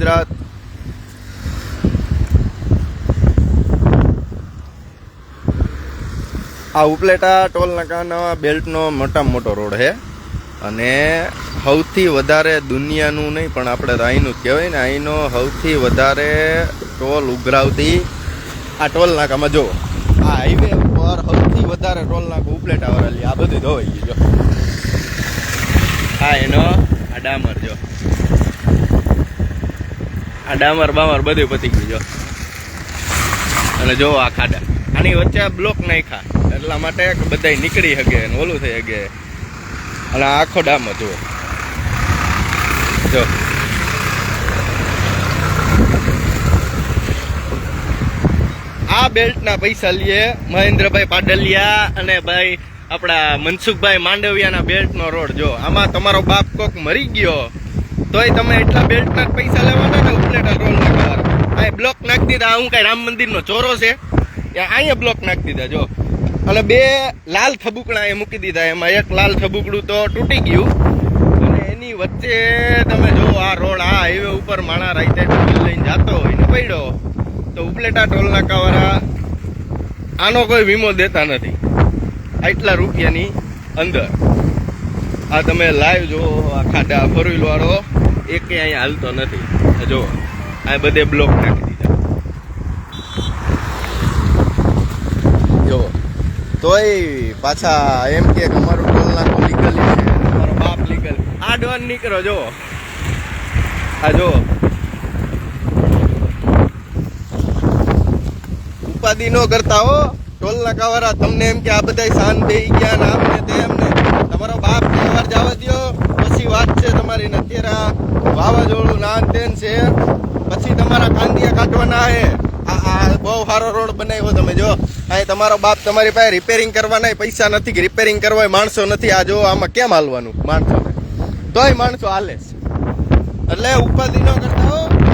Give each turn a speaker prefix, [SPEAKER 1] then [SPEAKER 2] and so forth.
[SPEAKER 1] ગુજરાત. આ ઉપલેટા ટોલ નાકાના બેલ્ટનો મોટા મોટો રોડ છે. અને સૌથી વધારે દુનિયાનું નહીં, પણ આપણે અહીંનું કહેવાય ને અહીંનો સૌથી વધારે ટોલ ઉઘરાવતી આ ટોલ નાકામાં જો આ હાઈવે ઉપર સૌથી વધારે ટોલ નાકો ઉપલેટા વરેલી આ બધું ધોવાઈ ગયું જો. આ એનો આ ડામર જો. આ ડામર બામર બધું પતી ગયું, જો. અને જો આ ખાડા. આની વચ્ચે બ્લોક નાખ્યા. એટલા માટે બધા નીકળી શકે અને ઓલું થઈ શકે અને આખો ડામર, જુઓ. જો. આ બેલ્ટના પૈસા લઈએ મહેન્દ્રભાઈ પાડલિયા અને ભાઈ આપણા મનસુખભાઈ માંડવિયાના બેલ્ટનો રોડ, જો. આમાં તમારો બાપ કોક મરી ગયો. તોય તમે એટલા બેલ્ટના પૈસા લેવાના ને ઉપલેટા રોલ નાખવાના. અહીંયા બ્લોક નાખી દીધા. હું કઈ રામ મંદિરનો ચોરો છે. અહીંયા બ્લોક નાખી દીધા, જો. અને બે લાલ થબુકડા એ મૂકી દીધા. એમાં એક લાલ થબુકડું તો તૂટી ગયું. અને એની વચ્ચે તમે જો આ રોડ આ હાઈવે ઉપર માણા રાઈતે ટોલ લઈને જતો હોય ને પડ્યો, તો ઉપલેટા ટોલ નાકાવાળા આનો કોઈ વીમો દેતા નથી. આટલા રૂપિયાની અંદર. આ તમે લાઈવ જો આ ખાડા ફોર વ્હીલ વાળો એકે અહીંયા હાલતો નથી. જો આ બધે બ્લોક નાખી દીધા. જો તોય પાછા એમ કે અમારું ટોલ નાકું લીગલી છે, અમારો બાપ લીગલ આ ડોન નીકળો જો આ જો ઉપાધિ નો કરતા હો. ટોલ નાકાવાળા તમને એમ કે આ બધા શાન બેહી ગયા ને આમ ને તેમ ને તમારો બાપ તહેવાર જવા દ્યો પછી વાત છે તમારી ને અત્યારે વાવાઝોડું નાન તેન છે. પછી તમારા કાંદિયા કાઢવાના હે. આ બહુ સારો રોડ બનાવ્યો તમે જો. અહીં તમારો બાપ તમારી પાસે રિપેરિંગ કરવાના પૈસા નથી કે રિપેરિંગ કરવા માણસો નથી. આ જો આમાં કેમ હાલવાનું માણસો તોય માણસો હાલે એટલે ઉપાધિ ન કરતા હો.